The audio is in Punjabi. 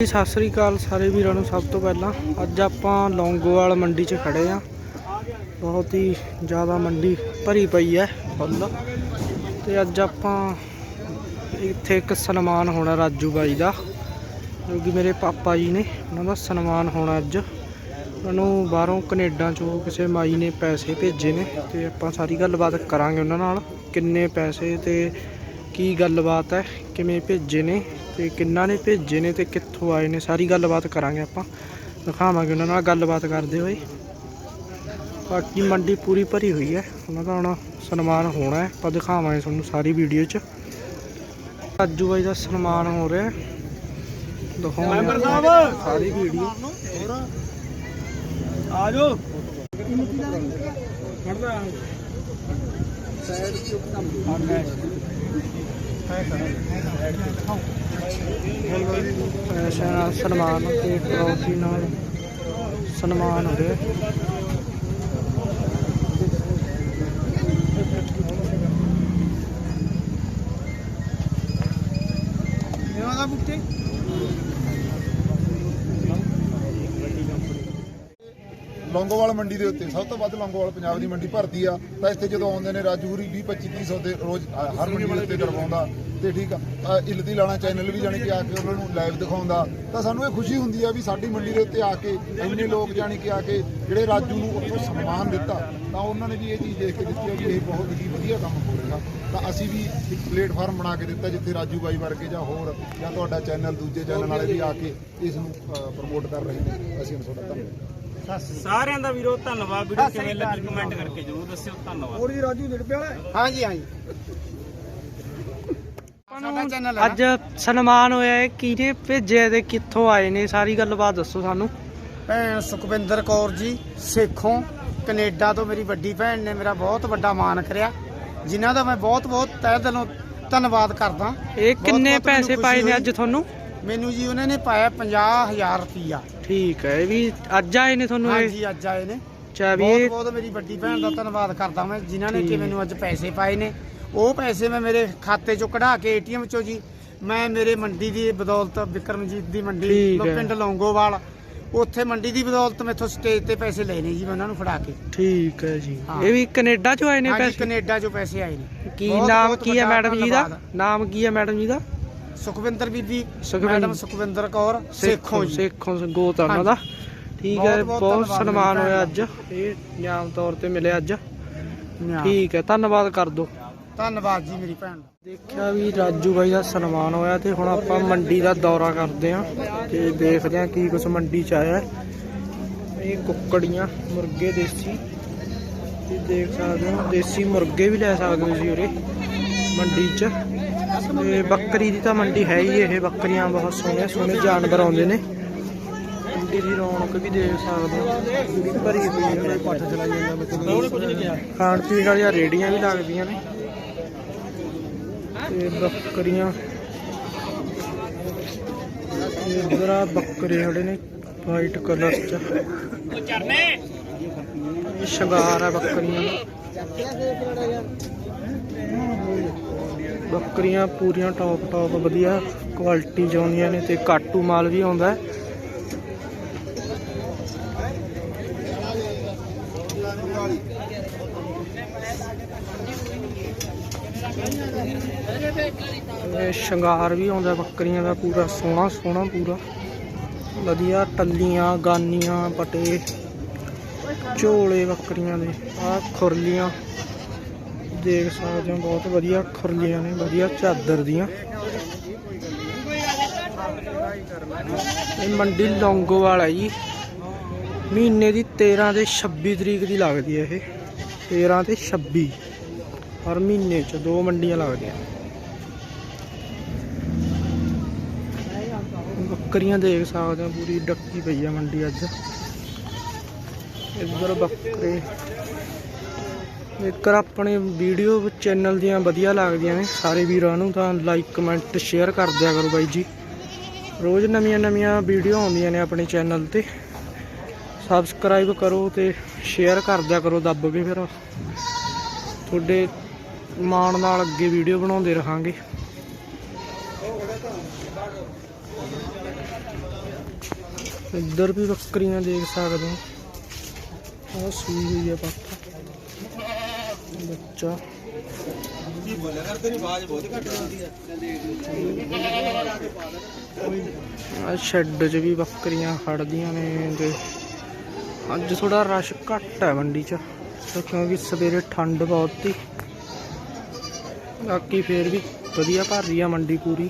ਜੀ, ਸਤਿ ਸ੍ਰੀ ਅਕਾਲ ਸਾਰੇ ਵੀਰਾਂ ਨੂੰ ਸਭ ਤੋਂ ਪਹਿਲਾਂ। ਅੱਜ ਆਪਾਂ ਲੌਂਗੋਵਾਲ ਮੰਡੀ 'ਚ ਖੜੇ ਆ। ਬਹੁਤ ਹੀ ਜ਼ਿਆਦਾ ਮੰਡੀ ਭਰੀ ਪਈ ਹੈ ਫੁੱਲ। ਤੇ ਅੱਜ ਆਪਾਂ ਇੱਥੇ ਇੱਕ ਸਨਮਾਨ ਹੋਣਾ ਰਾਜੂ ਬਾਈ ਦਾ ਜੋ ਕਿ ਮੇਰੇ ਪਾਪਾ ਜੀ ਨੇ। ਉਹਨਾਂ ਦਾ ਸਨਮਾਨ ਹੋਣਾ ਅੱਜ। ਉਹਨਾਂ ਨੂੰ ਬਾਹਰੋਂ ਕੈਨੇਡਾ ਚੋਂ ਕਿਸੇ ਮਾਈ ਨੇ ਪੈਸੇ ਭੇਜੇ ਨੇ ਤੇ ਆਪਾਂ ਸਾਰੀ ਗੱਲਬਾਤ ਕਰਾਂਗੇ ਉਹਨਾਂ ਨਾਲ। ਕਿੰਨੇ ਪੈਸੇ ਤੇ ਕੀ ਗੱਲਬਾਤ ਹੈ ਕਿਵੇਂ ਭੇਜੇ ਨੇ ਤੇ ਕਿੰਨਾ ਨੇ ਭੇਜੇ ਨੇ ਤੇ ਕਿੱਥੋਂ ਆਏ ਨੇ ਸਾਰੀ ਗੱਲਬਾਤ ਕਰਾਂਗੇ ਆਪਾਂ। ਦਿਖਾਵਾਂਗੇ ਉਹਨਾਂ ਨਾਲ ਗੱਲਬਾਤ ਕਰਦੇ ਹੋਏ। ਬਾਕੀ ਮੰਡੀ ਪੂਰੀ ਭਰੀ ਹੋਈ ਹੈ ਉਹਨਾਂ ਦਾ ਹੁਣ ਸਨਮਾਨ ਹੋਣਾ ਹੈ। ਆਪਾਂ ਦਿਖਾਵਾਂਗੇ ਤੁਹਾਨੂੰ ਸਾਰੀ ਵੀਡੀਓ 'ਚ। ਰਾਜੂ ਬਾਈ ਦਾ ਸਨਮਾਨ ਹੋ ਰਿਹਾ ਹੈ। ਦਿਖਾਉਣੇ ਸਾਰੀ ਵੀਡੀਓ। ਆ ਜਾਓ ਪੈਸਿਆਂ ਨਾਲ ਸਨਮਾਨ ਤੇ ਟਰੋਫੀ ਨਾਲ ਸਨਮਾਨ ਹੋ ਰਿਹਾ। ਇਹਨਾਂ ਦਾ ਬੁੱਤੇ ਲੌਂਗੋਵਾਲ ਮੰਡੀ ਦੇ ਉੱਤੇ ਸਭ ਤੋਂ ਵੱਧ ਲੌਂਗੋਵਾਲ ਪੰਜਾਬ ਦੀ ਮੰਡੀ ਭਰਦੀ ਆ ਤਾਂ ਇੱਥੇ ਜਦੋਂ ਆਉਂਦੇ ਨੇ ਰਾਜੂਰੀ 20 25 30 ਸੌ ਦੇ ਰੋਜ਼ ਅ, ਹਰ ਮੰਡੀ ਦੇ ਉੱਤੇ ਕਰਵਾਉਂਦਾ ਤੇ ਠੀਕ ਆ ਅ, ਇਲਤੀ ਲਾਣਾ ਚੈਨਲ ਵੀ ਜਾਣੀ ਕਿ ਆ ਕੇ ਉਹਨਾਂ ਨੂੰ ਲਾਈਵ ਦਿਖਾਉਂਦਾ ਤਾਂ ਸਾਨੂੰ ਇਹ ਖੁਸ਼ੀ ਹੁੰਦੀ ਆ ਵੀ ਸਾਡੀ ਮੰਡੀ ਦੇ ਉੱਤੇ ਆ ਕੇ ਇੰਨੇ ਲੋਕ ਜਾਣੀ ਕਿ ਆ ਕੇ ਜਿਹੜੇ ਰਾਜੂ ਨੂੰ ਉੱਥੋਂ ਸਨਮਾਨ ਦਿੱਤਾ ਤਾਂ ਉਹਨਾਂ ਨੇ ਵੀ ਇਹ ਚੀਜ਼ ਦੇਖ ਕੇ ਦਿੱਤੀ ਆ ਵੀ ਇਹ ਬਹੁਤ ਹੀ ਵਧੀਆ ਕੰਮ ਹੋ ਰਿਹਾ ਤਾਂ ਅਸੀਂ ਵੀ ਇੱਕ ਪਲੇਟਫਾਰਮ ਬਣਾ ਕੇ ਦਿੱਤਾ ਜਿੱਥੇ ਰਾਜੂ ਬਾਈ ਵਰਗੇ ਜਾਂ ਹੋਰ ਜਾਂ ਤੁਹਾਡਾ ਚੈਨਲ ਦੂਜੇ ਚੈਨਲ ਵਾਲੇ ਵੀ ਆ ਕੇ ਇਸ ਨੂੰ ਪ੍ਰਮੋਟ ਕਰ ਰਹੇ ਨੇ। ਅਸੀਂ ਤੁਹਾਡਾ ਧੰਨਵਾਦ। ਸਾਰਿਆਂ ਦਾ ਵੀਰੋ ਧੰਨਵਾਦ ਵੀਡੀਓ ਕਿਵੇਂ ਲੱਗੀ ਕਮੈਂਟ ਕਰਕੇ ਜਰੂਰ ਦੱਸਿਓ ਧੰਨਵਾਦ। ਹੋਰ ਜੀ ਰਾਜੂ ਨਿੜਪੇ ਵਾਲਾ ਹਾਂਜੀ ਹਾਂਜੀ। ਸਾਡਾ ਚੈਨਲ ਅੱਜ ਸਨਮਾਨ ਹੋਇਆ ਹੈ ਕਿਹਨੇ ਭੇਜਿਆ ਤੇ ਕਿੱਥੋਂ ਆਏ ਨੇ ਸਾਰੀ ਗੱਲਬਾਤ ਦੱਸੋ ਸਾਨੂੰ। ਭੈਣ ਸੁਖਵਿੰਦਰ ਕੌਰ ਜੀ ਸੇਖੋਂ ਕੈਨੇਡਾ ਤੋਂ ਮੇਰੀ ਵੱਡੀ ਭੈਣ ਨੇ ਮੇਰਾ ਬਹੁਤ ਵੱਡਾ ਮਾਣ ਕਰਿਆ ਜਿਨ੍ਹਾਂ ਦਾ ਮੈਂ ਬਹੁਤ ਬਹੁਤ ਤਹਿ ਦਿਲੋਂ ਧੰਨਵਾਦ ਕਰਦਾ। ਇਹ ਕਿੰਨੇ ਮੈਨੂੰ ਪੈਸੇ ਪਾਏ ਨੇ। ਅੱਜ ਤੁਹਾਨੂੰ? ਮੈਨੂੰ ਜੀ ਉਹਨਾਂ ਨੇ ਪਾਇਆ 50000 ਰੁਪਈਆ। ਠੀਕ ਹੈ ਇਹ ਵੀ ਅੱਜ ਆਏ ਨੇ ਤੁਹਾਨੂੰ ਇਹ? ਹਾਂਜੀ ਅੱਜ ਆਏ ਨੇ। ਚਾ ਵੀ ਬਹੁਤ ਇਹ ਬਹੁਤ ਮੇਰੀ ਵੱਡੀ ਭੈਣ ਦਾ ਧੰਨਵਾਦ ਕਰਦਾ ਮੈਂ ਜਿਨ੍ਹਾਂ ਨੇ ਕਿ। ਮੈਨੂੰ ਅੱਜ ਪੈਸੇ ਪਾਏ ਨੇ। ਉਹ ਪੈਸੇ ਮੈਂ ਮੇਰੇ ਖਾਤੇ ਚੋਂ ਕਢਾ ਕੇ ਏਟੀਐਮ ਚੋਂ ਜੀ ਮੈਂ ਮੇਰੇ ਮੰਡੀ ਦੀ ਬਦੌਲਤ ਵਿਕਰਮਜੀਤ ਦੀ ਮੰਡੀ ਠੀਕ ਹੈ। ਪਿੰਡ ਲੌਂਗੋਵਾਲ ਉੱਥੇ ਮੰਡੀ ਦੀ ਬਦੌਲਤ ਮੈਥੋਂ ਸਟੇਜ ਤੇ ਪੈਸੇ ਲਏ ਨੇ ਜੀ ਮੈਂ ਉਹਨਾਂ ਨੂੰ ਫੜਾ ਕੇ। ਠੀਕ ਹੈ ਜੀ। ਹਾਂ। ਇਹ ਵੀ ਕੈਨੇਡਾ ਚੋਂ ਆਏ ਨੇ ਹਾਂਜੀ ਪੈਸੇ? ਕੈਨੇਡਾ ਚੋਂ ਪੈਸੇ ਆਏ ਨੇ। ਕੀ ਬਹੁਤ- ਨਾਮ ਬਹੁਤ ਕੀ ਹੈ ਵੱਡਾ ਮੈਡਮ ਜੀ ਦਾ? ਧੰਨਵਾਦ। ਨਾਮ ਕੀ ਹੈ ਮੈਡਮ ਜੀ ਦਾ? ਸੁਖਵਿੰਦਰ ਬੀਬੀ ਸੁਖਵਿੰਦਰ- ਮੈਡਮ ਸੁਖਵਿੰਦਰ ਕੌਰ ਸੇਖੋਂ ਜੀ। ਸੇਖੋਂ ਗੋਤ ਆ ਉਹਨਾਂ ਦਾ। ਠੀਕ ਹੈ ਬਹੁਤ- ਬਹੁਤ ਬਹੁਤ ਧੰਨਵਾਦ ਸਨਮਾਨ ਹੋਇਆ ਅੱਜ। ਇਹ ਨਿਆਮ ਤੌਰ ਤੇ ਮਿਲਿਆ ਅੱਜ। ਠੀਕ ਹੈ ਧੰਨਵਾਦ ਕਰ ਦੋ। ਧੰਨਵਾਦ ਜੀ ਮੇਰੀ ਭੈਣ ਦਾ। ਦੇਖਿਆ ਵੀ ਰਾਜੂ ਬਾਈ ਦਾ ਸਨਮਾਨ ਹੋਇਆ ਤੇ ਹੁਣ ਆਪਾਂ ਮੰਡੀ ਦਾ ਦੌਰਾ ਕਰਦੇ ਆਂ ਤੇ ਦੇਖਦੇ ਆਂ ਕੀ ਕੁਛ ਮੰਡੀ ਚ ਆਇਆ। ਹੈ। ਇਹ ਕੁੱਕੜੀਆਂ ਮੁਰਗੇ ਦੇਸੀ। ਤੇ ਦੇਖ ਸਕਦੇ ਹੋ ਦੇਸੀ ਮੁਰਗੇ ਵੀ ਲੈ ਸਕਦੇ ਹੋ ਜੀ ਉਰੇ ਮੰਡੀ ਚ। ਤੇ ਬੱਕਰੀ ਦੀ ਤਾਂ ਮੰਡੀ ਹੈ ਹੀ ਇਹ ਬੱਕਰੀਆਂ ਬਹੁਤ ਸੋਹਣੇ ਸੋਹਣੇ ਜਾਨਵਰ ਆਉਂਦੇ ਨੇ। ਮੰਡੀ ਦੀ ਰੌਣਕ ਵੀ ਦੇਖ ਸਕਦੇ ਹੋ। ਭਰੀ ਹੋਈ ਹੈ। ਪੱਠ ਚਲਾਈ ਜਾਂਦਾ ਖਾਣ ਪੀਣ ਵਾਲੀਆਂ ਰੇੜੀਆਂ ਵੀ ਲੱਗਦੀਆਂ ਨੇ। ਤੇ ਬੱਕਰੀਆਂ। ਇਧਰ ਆ ਬੱਕਰੇ ਖੜੇ ਨੇ ਵਾਈਟ ਕਲਰ ਚ। ਇਹ ਸ਼ਿੰਗਾਰ ਆ ਬੱਕਰੀਆਂ ਦਾ। ਬੱਕਰੀਆਂ ਪੂਰੀਆਂ ਟੌਪ ਟੌਪ ਵਧੀਆ ਕੁਆਲਿਟੀ ਚ ਆਉਂਦੀਆਂ ਨੇ ਤੇ ਕਾਟੂ ਮਾਲ ਵੀ ਆਉਂਦਾ। ਇਹ ਸ਼ਿੰਗਾਰ ਵੀ ਆਉਂਦਾ ਬੱਕਰੀਆਂ ਦਾ ਪੂਰਾ, ਸੋਹਣਾ ਸੋਹਣਾ ਪੂਰਾ। ਵਧੀਆ ਟੱਲੀਆਂ, ਗਾਨੀਆਂ, ਪਟੇ, ਝੋਲੇ ਬੱਕਰੀਆਂ ਦੇ ਆ ਖੁਰਲੀਆਂ। ਦੇਖ ਸਕਦੇ ਹੋ, ਬਹੁਤ ਵਧੀਆ ਖੁਰਲੀਆਂ ਨੇ, ਵਧੀਆ ਚਾਦਰ ਦੀਆਂ। ਇਹ ਮੰਡੀ ਲੌਂਗੋਵਾਲ ਹੈ ਜੀ। ਮਹੀਨੇ ਦੀ 13 ਤੇ 26 ਤਰੀਕ ਦੀ ਲੱਗਦੀ ਹੈ ਇਹ। 13 ਤੇ 26 ਹਰ ਮਹੀਨੇ ਚ ਦੋ ਮੰਡੀਆਂ ਲੱਗਦੀਆਂ। ਬੱਕਰੀਆਂ ਦੇਖ ਸਕਦੇ ਹੋ, ਪੂਰੀ ਡੱਕੀ ਪਈ ਆ ਮੰਡੀ ਅੱਜ। ਇੱਧਰ ਬੱਕਰੇ। ਜੇਕਰ ਆਪਣੇ ਵੀਡੀਓ ਚੈਨਲ ਦੀਆਂ ਵਧੀਆ ਲੱਗਦੀਆਂ ਨੇ, ਸਾਰੇ ਵੀਰਾਂ ਨੂੰ ਤਾਂ ਲਾਈਕ ਕਮੈਂਟ ਸ਼ੇਅਰ ਕਰ ਦਿਆ ਕਰੋ ਬਾਈ ਜੀ। ਰੋਜ਼ ਨਵੀਆਂ ਨਵੀਆਂ ਵੀਡੀਓ ਆਉਂਦੀਆਂ ਨੇ ਆਪਣੇ ਚੈਨਲ ਤੇ। ਸਬਸਕ੍ਰਾਈਬ ਕਰੋ ਤੇ ਸ਼ੇਅਰ ਕਰ ਦਿਆ ਕਰੋ, ਦੱਬ ਕੇ ਫਿਰ। ਤੁਹਾਡੇ ਮਾਣ ਨਾਲ ਅੱਗੇ ਵੀਡੀਓ ਬਣਾਉਂਦੇ ਰਹਾਂਗੇ। ਇੱਧਰ ਵੀ ਬੱਕਰੀਆਂ ਦੇਖ ਸਕਦੇ ਹੋ। ਆਹ ਸੂਈ ਹੋਈ ਹੈ ਪਾਪਾ। ਬੱਚਾ। ਆ ਸ਼ੈੱਡ 'ਚ ਵੀ ਬੱਕਰੀਆਂ ਖੜਦੀਆਂ ਨੇ ਤੇ ਅੱਜ ਥੋੜਾ ਰਸ਼ ਘੱਟ ਹੈ ਮੰਡੀ 'ਚ ਕਿਉਂਕਿ ਸਵੇਰੇ ਠੰਡ ਬਹੁਤ ਸੀ। ਬਾਕੀ ਫੇਰ ਵੀ ਵਧੀਆ ਭਰ ਰਹੀ ਆ ਮੰਡੀ ਪੂਰੀ।